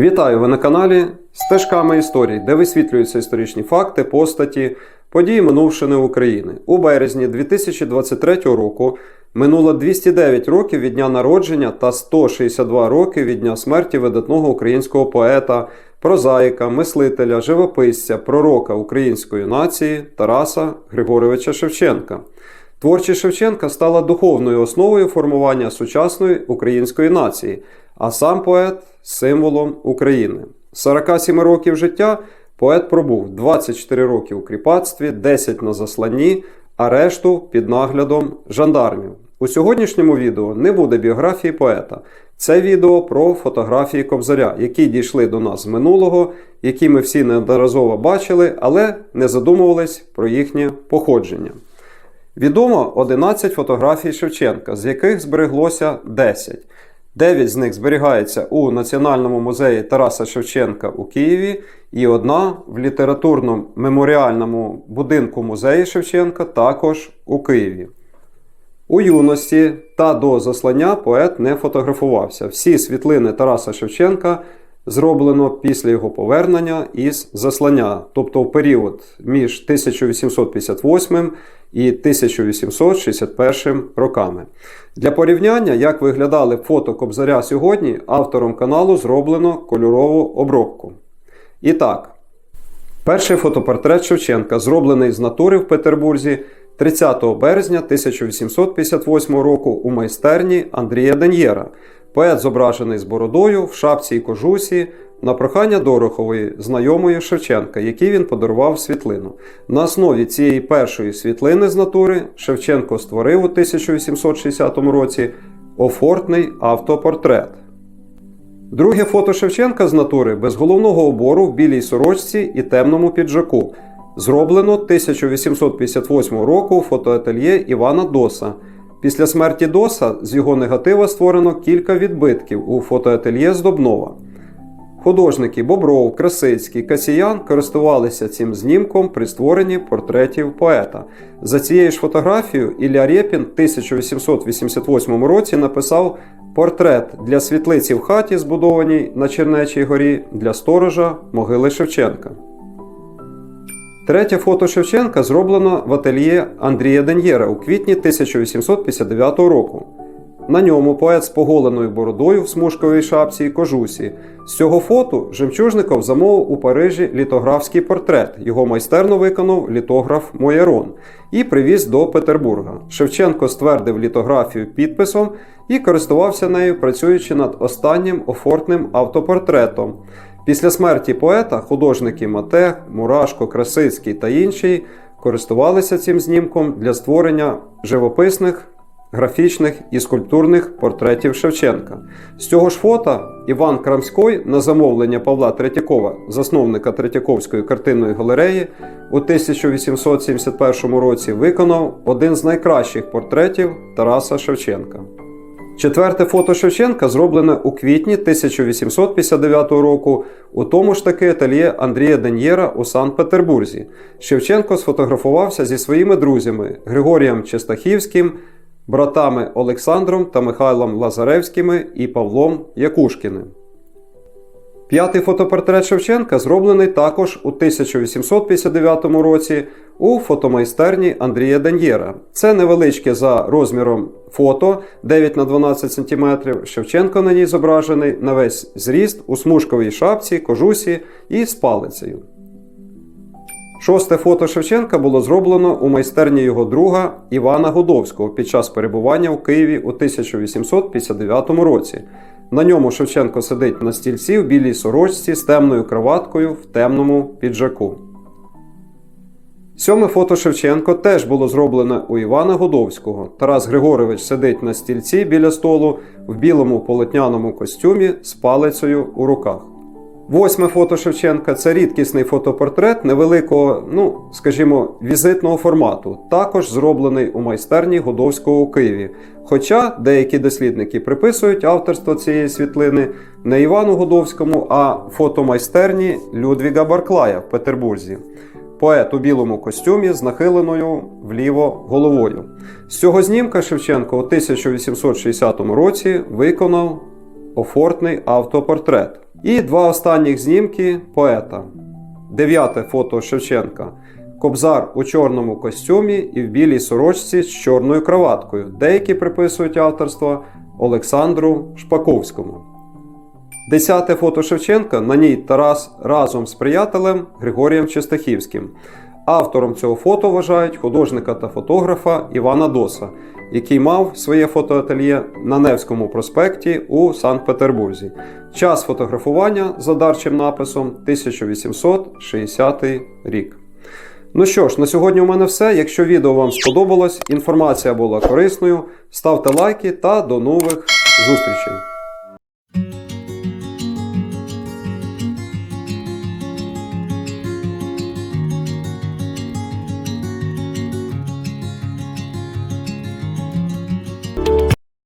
Вітаю! Ви на каналі Стежками історій, де висвітлюються історичні факти, постаті, події минувшини України. У березні 2023 року минуло 209 років від дня народження та 162 роки від дня смерті видатного українського поета, прозаїка, мислителя, живописця, пророка української нації Тараса Григоровича Шевченка. Творчість Шевченка стала духовною основою формування сучасної української нації, а сам поет символом України. З 47 років життя поет пробув 24 роки у кріпацтві, 10 на засланні, а решту під наглядом жандармів. У сьогоднішньому відео не буде біографії поета. Це відео про фотографії Кобзаря, які дійшли до нас з минулого, які ми всі неодноразово бачили, але не задумувались про їхнє походження. Відомо 11 фотографій Шевченка, з яких збереглося 10. 9 з них зберігається у Національному музеї Тараса Шевченка у Києві, і одна в літературно-меморіальному будинку музею Шевченка також у Києві. У юності та до заслання поет не фотографувався. Всі світлини Тараса Шевченка зроблено після його повернення із заслання, тобто в період між 1858 і 1861 роками. Для порівняння, як виглядали фото Кобзаря сьогодні, автором каналу зроблено кольорову обробку. І так, перший фотопортрет Шевченка, зроблений з натури в Петербурзі 30 березня 1858 року у майстерні Андрія Ден'єра. Поет зображений з бородою в шапці і кожусі на прохання Дорохової, знайомої Шевченка, який він подарував світлину. На основі цієї першої світлини з натури Шевченко створив у 1860 році офортний автопортрет. Друге фото Шевченка з натури без головного убору в білій сорочці і темному піджаку. Зроблено 1858 року фотоательє Івана Доса. Після смерті Доса з його негатива створено кілька відбитків у фотоательє Здобнова. Художники Бобров, Красицький, Касіян користувалися цим знімком при створенні портретів поета. За цією ж фотографією Ілля Рєпін в 1888 році написав портрет для світлиці в хаті, збудованій на Чернечій горі для сторожа могили Шевченка. Третє фото Шевченка зроблено в ательє Андрія Ден'єра у квітні 1859 року. На ньому поет з поголеною бородою в смужковій шапці і кожусі. З цього фото Жемчужников замовив у Парижі літографський портрет. Його майстерно виконав літограф Моєрон і привіз до Петербурга. Шевченко ствердив літографію підписом і користувався нею, працюючи над останнім офортним автопортретом. Після смерті поета художники Матех, Мурашко, Красицький та інші користувалися цим знімком для створення живописних, графічних і скульптурних портретів Шевченка. З цього ж фото Іван Крамський на замовлення Павла Третьякова, засновника Третьяковської картинної галереї, у 1871 році виконав один з найкращих портретів Тараса Шевченка. Четверте фото Шевченка зроблене у квітні 1859 року у тому ж таки ательє Андрія Ден'єра у Санкт-Петербурзі. Шевченко сфотографувався зі своїми друзями Григорієм Честахівським, братами Олександром та Михайлом Лазаревськими і Павлом Якушкіним. П'ятий фотопортрет Шевченка зроблений також у 1859 році у фотомайстерні Андрія Ден'єра. Це невеличке за розміром фото 9 на 12 см. Шевченко на ній зображений на весь зріст у смужковій шапці, кожусі і з палицею. Шосте фото Шевченка було зроблено у майстерні його друга Івана Гудовського під час перебування у Києві у 1859 році. На ньому Шевченко сидить на стільці в білій сорочці з темною кроваткою в темному піджаку. Сьоме фото Шевченко теж було зроблене у Івана Годовського. Тарас Григорович сидить на стільці біля столу в білому полотняному костюмі з палицею у руках. Восьме фото Шевченка це рідкісний фотопортрет невеликого, ну, скажімо, візитного формату, також зроблений у майстерні Годовського у Києві. Хоча деякі дослідники приписують авторство цієї світлини не Івану Годовському, а фотомайстерні Людвіга Барклая в Петербурзі. Поет у білому костюмі з нахиленою вліво головою. З цього знімка Шевченко у 1860 році виконав офортний автопортрет. І два останніх знімки поета. Дев'яте фото Шевченка. Кобзар у чорному костюмі і в білій сорочці з чорною кроваткою. Деякі приписують авторство Олександру Шпаковському. Десяте фото Шевченка на ній Тарас разом з приятелем Григорієм Чистахівським. Автором цього фото вважають художника та фотографа Івана Доса, який мав своє фотоательє на Невському проспекті у Санкт-Петербурзі. Час фотографування за дарчим написом 1860 рік. Ну що ж, на сьогодні у мене все. Якщо відео вам сподобалось, інформація була корисною, ставте лайки та до нових зустрічей!